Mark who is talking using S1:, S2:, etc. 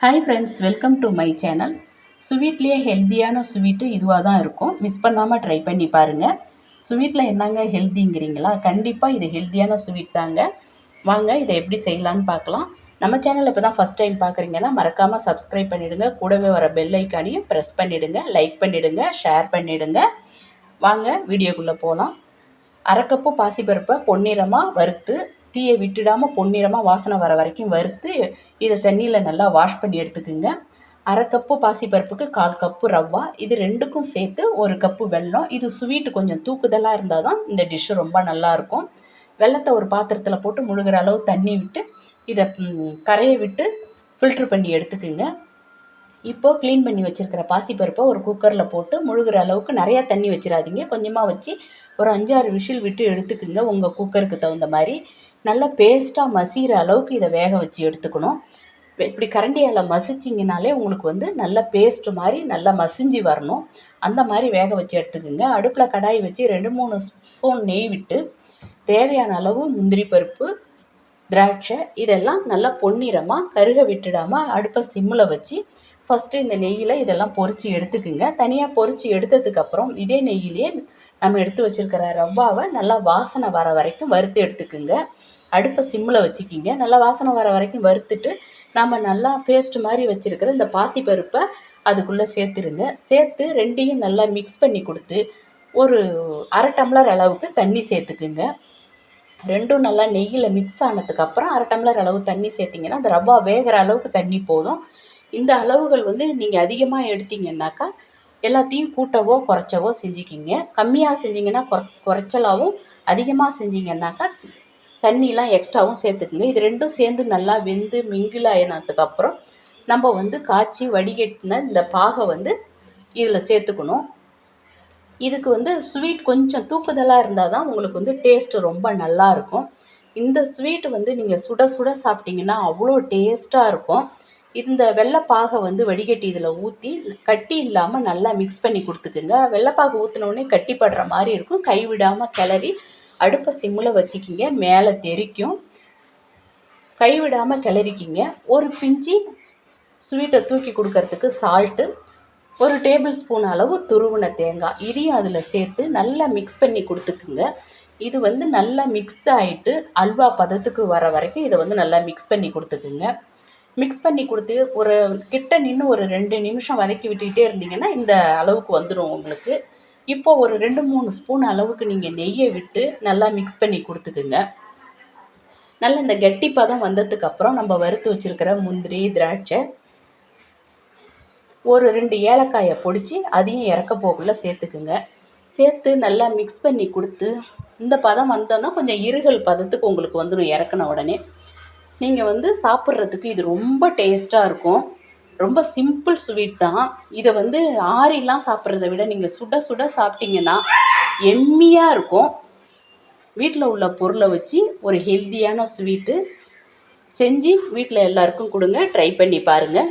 S1: Hi friends welcome to my channel ஸ்வீட்லேயே ஹெல்த்தியான sweet இதுவாக தான் இருக்கும். மிஸ் பண்ணாமல் ட்ரை பண்ணி பாருங்கள் ஸ்வீட்டில் என்னங்க ஹெல்த்திங்கிறீங்களா கண்டிப்பாக இது ஹெல்த்தியான ஸ்வீட் தாங்க. வாங்க இதை எப்படி செய்யலான்னு பார்க்கலாம். நம்ம சேனல் இப்போ தான் ஃபஸ்ட் டைம் பார்க்குறீங்கன்னா மறக்காமல் சப்ஸ்கிரைப் பண்ணிவிடுங்க கூடவே வர பெல் ஐக்கானையும் ப்ரெஸ் பண்ணிவிடுங்க லைக் பண்ணிவிடுங்க ஷேர் பண்ணிவிடுங்க வாங்க வீடியோக்குள்ளே போகலாம் அரைக்கப்பு பாசிப்பருப்பை பொன்னிறமாக வறுத்து தீயை விட்டுடாமல் பொன்னிறமாக வாசனை வர வரைக்கும் வறுத்து இதை தண்ணியில் நல்லா வாஷ் பண்ணி எடுத்துக்குங்க. அரை கப்பு பாசிப்பருப்புக்கு கால் கப்பு ரவா இது ரெண்டுக்கும் சேர்த்து ஒரு கப்பு வெல்லம். இது ஸ்வீட்டு கொஞ்சம் தூக்குதலாக இருந்தால் தான் இந்த டிஷ்ஷு ரொம்ப நல்லாயிருக்கும் வெள்ளத்தை ஒரு பாத்திரத்தில் போட்டு முழுகிற அளவு தண்ணி விட்டு இதை கரையை விட்டு ஃபில்ட்ரு பண்ணி எடுத்துக்குங்க. இப்போது க்ளீன் பண்ணி வச்சுருக்கிற பாசிப்பருப்பை ஒரு குக்கரில் போட்டு முழுகிற அளவுக்கு நிறையா தண்ணி வச்சிடாதீங்க. கொஞ்சமாக வச்சு ஒரு அஞ்சாறு விஷில் விட்டு எடுத்துக்குங்க உங்கள் குக்கருக்கு தகுந்த மாதிரி. நல்லா பேஸ்ட்டாக மசிகிற அளவுக்கு இதை வேக வச்சு எடுத்துக்கணும். இப்படி கரண்டியால் மசிச்சிங்கனாலே உங்களுக்கு வந்து நல்ல பேஸ்ட் மாதிரி நல்லா மசிஞ்சு வரணும். அந்த மாதிரி வேக வச்சு எடுத்துக்கோங்க. அடுப்பில் கடாய் வச்சு ரெண்டு மூணு ஸ்பூன் நெய் விட்டு தேவையான அளவு முந்திரி பருப்பு திராட்சை இதெல்லாம் நல்லா பொன்னிறமாக கருக விட்டுடாமல் அடுப்பை சிம்மில் வச்சு ஃபஸ்ட்டு இந்த நெய்யில் இதெல்லாம் பொறிச்சு எடுத்துக்குங்க. தனியாக பொறிச்சு எடுத்ததுக்கப்புறம் இதே நெய்யிலேயே நம்ம எடுத்து வச்சுருக்கிற ரவ்வாவை நல்லா வாசனை வர வரைக்கும் வறுத்து எடுத்துக்குங்க. அடுப்பை சிம்மில் வச்சுக்கிங்க. நல்லா வாசனை வர வரைக்கும் வறுத்துட்டு நம்ம நல்லா பேஸ்ட் மாதிரி வச்சுருக்கிற இந்த பாசிப்பருப்பை அதுக்குள்ளே சேர்த்துருங்க. சேர்த்து ரெண்டையும் நல்லா மிக்ஸ் பண்ணி கொடுத்து ஒரு அரை டம்ளர் அளவுக்கு தண்ணி சேர்த்துக்குங்க. ரெண்டும் நல்லா நெய்யில் மிக்ஸ் ஆனதுக்கப்புறம் அரை டம்ளர் அளவு தண்ணி சேர்த்திங்கன்னா அந்த ரவா வேகிற அளவுக்கு தண்ணி போதும். இந்த அளவுகள் வந்து நீங்கள் அதிகமாக எடுத்தீங்கன்னாக்கா எல்லாத்தையும் கூட்டவோ குறைச்சவோ செஞ்சுக்கிங்க. கம்மியாக செஞ்சிங்கன்னா குற குறைச்சலாகவும் அதிகமாக செஞ்சிங்கன்னாக்கா தண்ணியெலாம் எக்ஸ்ட்ராவும் சேர்த்துக்குங்க. இது ரெண்டும் சேர்ந்து நல்லா வெந்து மிங்கிள் ஆயினதுக்கப்புறம் நம்ம வந்து காய்ச்சி வடிகட்டின இந்த பாகை வந்து இதில் சேர்த்துக்கணும். இதுக்கு வந்து ஸ்வீட் கொஞ்சம் தூக்குதலாக இருந்தால் தான் உங்களுக்கு வந்து டேஸ்ட்டு ரொம்ப நல்லாயிருக்கும் இந்த ஸ்வீட் வந்து நீங்கள் சுட சுட சாப்பிட்டிங்கன்னா அவ்வளோ டேஸ்ட்டாக இருக்கும். இந்த வெள்ளைப்பாகை வந்து வடிகட்டி இதில் ஊற்றி கட்டி இல்லாமல் நல்லா மிக்ஸ் பண்ணி கொடுத்துக்குங்க. வெள்ளைப்பாகை ஊற்றினோடனே கட்டிப்படுற மாதிரி இருக்கும். கைவிடாமல் கிளறி அடுப்பை சிம்மில் வச்சுக்கிங்க மேலே தெறிக்கும் கைவிடாமல் கிளறிக்கிங்க. ஒரு பிஞ்சி ஸ்வீட்டை தூக்கி கொடுக்கறதுக்கு சால்ட்டு ஒரு டேபிள் ஸ்பூன் அளவு துருவின தேங்காய். இதையும் அதில் சேர்த்து நல்லா மிக்ஸ் பண்ணி கொடுத்துக்குங்க. இது வந்து நல்லா மிக்ஸ்டு ஆகிட்டு அல்வா பதத்துக்கு வர வரைக்கும் இதை வந்து நல்லா மிக்ஸ் பண்ணி கொடுத்துக்குங்க. மிக்ஸ் பண்ணி கொடுத்து ஒரு கிட்ட நின்று ஒரு ரெண்டு நிமிஷம் வதக்கி விட்டுக்கிட்டே இருந்தீங்கன்னா இந்த அளவுக்கு வந்துடும் உங்களுக்கு. இப்போது ஒரு ரெண்டு மூணு ஸ்பூன் அளவுக்கு நீங்கள் நெய்யை விட்டு நல்லா மிக்ஸ் பண்ணி கொடுத்துக்குங்க. நல்ல இந்த கெட்டி பதம் வந்ததுக்கப்புறம் நம்ம வறுத்து வச்சுருக்கிற முந்திரி திராட்சை ஒரு ரெண்டு ஏலக்காயை பொடிச்சு அதையும் இறக்க போக்குள்ள சேர்த்துக்குங்க. சேர்த்து நல்லா மிக்ஸ் பண்ணி கொடுத்து இந்த பதம் வந்தோன்னா கொஞ்சம் இருகல் பதத்துக்கு உங்களுக்கு வந்துடும் இறக்குன உடனே. நீங்கள் வந்து சாப்பிட்றதுக்கு இது ரொம்ப டேஸ்ட்டாக இருக்கும். ரொம்ப சிம்பிள் ஸ்வீட் தான். இதை வந்து ஆறிலாம் சாப்பிட்றத விட நீங்கள் சுட சுட சாப்பிட்டிங்கன்னா எம்மியாக இருக்கும். வீட்டில் உள்ள பொருளை வச்சு ஒரு ஹெல்த்தியான ஸ்வீட்டு செஞ்சு வீட்டில் எல்லாருக்கும் கொடுங்க. ட்ரை பண்ணி பாருங்கள்